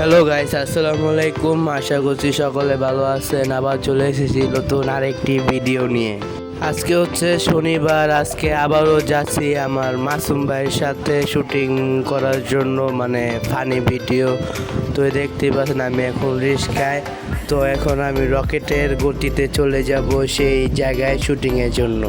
Hello guys আসসালামু আলাইকুম আশা করছি সকলে ভালো আছেন। আবার চলে এসেছি নতুন আরেকটি ভিডিও নিয়ে। আজকে হচ্ছে শনিবার। আজকে আবারও যাচ্ছি আমার মাসুম ভাইয়ের সাথে শুটিং করার জন্য মানে ফানি ভিডিও তো দেখতে পাচ্ছেন, আমি এখন রিস্কায়। তো এখন আমি রকেটের গতিতে চলে যাব সেই জায়গায় শুটিংয়ের জন্য।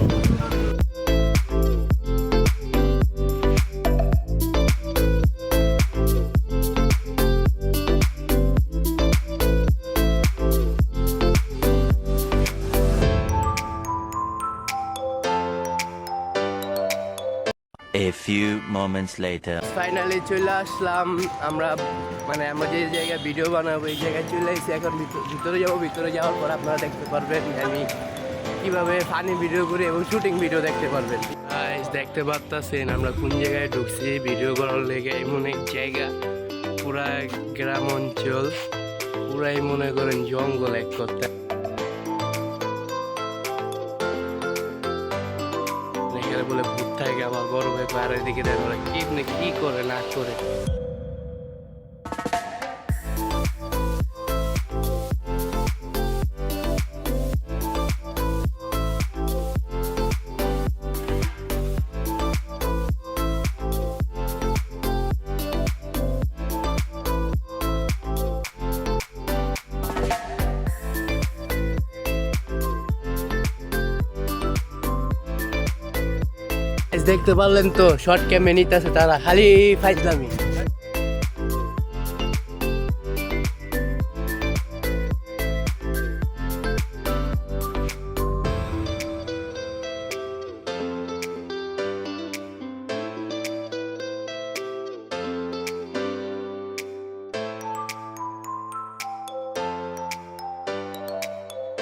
A few moments later. Finally চলে আসলাম। আমরা মানে আমরা যে জায়গায় ভিডিও বানাবো, এই জায়গায় চলে এসেছি এখন ভিতর- যাব। ভিতরে যাওয়ার পর আপনারা দেখতে পারবেন আমি কীভাবে ফানি ভিডিও করি এবং শুটিং ভিডিও দেখতে পারবেন। দেখতে পারতেছেন আমরা কোন জায়গায় ঢুকছি। ভিডিও করার লেগে এমন এক জায়গা, পুরা গ্রাম অঞ্চল পুরাই মনে করেন জঙ্গল এক করতে এখানে বলে থাকে আমার বড় ভাই দিকে ওরা কি না কি করে না করে। দেখতে পারলেন তো শর্ট ক্যামে নিতেছে তারা খালি ফাইজলামি।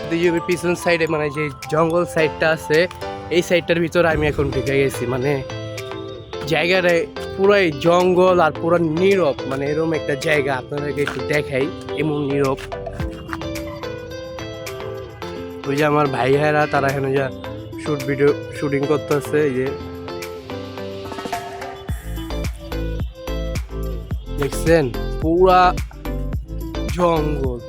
দুজনের পিছন সাইডে মানে যে জঙ্গল সাইডটা আছে এই সাইডটার ভিতরে আমি এখন ঢুকে গেছি মানে জায়গাটা পুরাই জঙ্গল আর পুরো নীরব মানে এরকম একটা জায়গা, আপনাদেরকে একটু দেখাই, এমন নীরব। ওই যে আমার ভাই ভাইরা তারা এখানে যা শুট ভিডিও শুটিং করতেছে, এই যে। দেখছেন? পুরা জঙ্গল।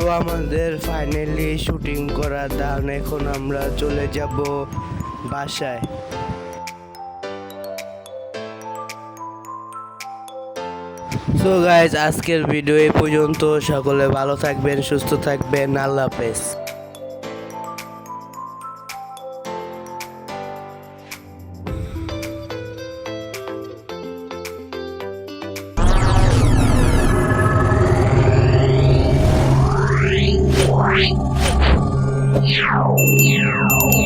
তো আমাদের ফাইনালি শুটিং করা দান এখন আমরা চলে যাব বাসায়। সো গাইজ আজকের ভিডিও এই পর্যন্ত, সকলে ভালো থাকবেন, সুস্থ থাকবেন, আল্লাহ হাফেজ। 喵喵喵。